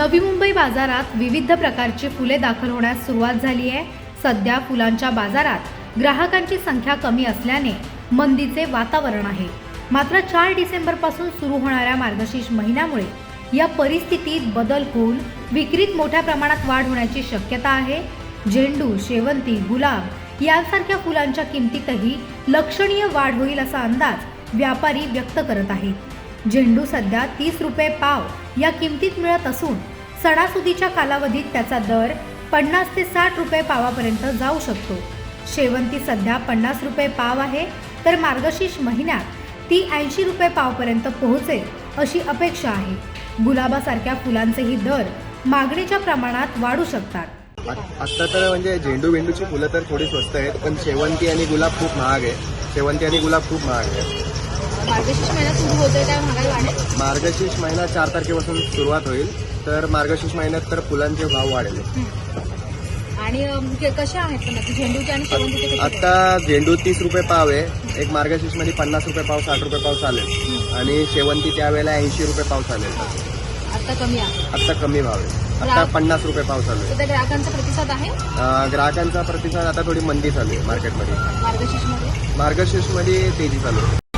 नवी मुंबई बाजारात विविध प्रकारची फुले दाखल होण्यास सुरुवात झाली आहे. सध्या फुलांच्या बाजारात ग्राहकांची संख्या कमी असल्याने मंदीचे वातावरण आहे. मात्र चार डिसेंबरपासून सुरू होणाऱ्या मार्गशीर्ष महिन्यामुळे या परिस्थितीत बदल होऊन विक्रीत मोठ्या प्रमाणात वाढ होण्याची शक्यता आहे. झेंडू शेवंती गुलाब यांसारख्या फुलांच्या किमतीतही लक्षणीय वाढ होईल असा अंदाज व्यापारी व्यक्त करत आहेत. झेंडू सध्या तीस रुपये पाव या किमतीत मिळत असून सणासुदीच्या कालावधीत त्याचा दर पन्नास ते साठ रुपये पावापर्यंत जाऊ शकतो. शेवंती सध्या पन्नास रुपये पाव आहे तर मार्गशीर्ष महिन्यात ती ऐंशी रुपये पावपर्यंत पोहोचेल अशी अपेक्षा आहे. गुलाबासारख्या फुलांचेही दर मागणीच्या प्रमाणात वाढू शकतात. आत्ता तर म्हणजे झेंडू वेंडूची फुलं तर थोडी स्वस्त आहेत पण शेवंती आणि गुलाब खूप महाग आहे. शेवंती आणि गुलाब खूप महाग आहे. मार्गशीर्ष महिना सुरू होतोय त्या महागाई वाढेल. मार्गशीर्ष महिना चार तारखेपासून सुरुवात होईल तर मार्गशीर्ष महिन्यात तर फुलांचे भाव वाढेल. आणि अम, के- कशा आहेत पण झेंडूचे आणि शेवंतीचे कसे आहेत? आता झेंडू तीस रुपये पाव आहे एक मार्गशीर्षमध्ये पन्नास रुपये पाव साठ रुपये पाव चालेल. आणि शेवंती त्यावेळेला ऐंशी रुपये पाव चालेल. आता कमी आहे. आत्ता कमी भाव आहे. आता पन्नास रुपये पाव चालू आहे. तर त्या ग्राहकांचा प्रतिसाद आहे? अं, ग्राहकांचा प्रतिसाद आता थोडी मंदी चालू आहे मार्केटमध्ये मार्गशीर्षमध्ये मार्गशीर्षमध्ये तेजी चालू आहे.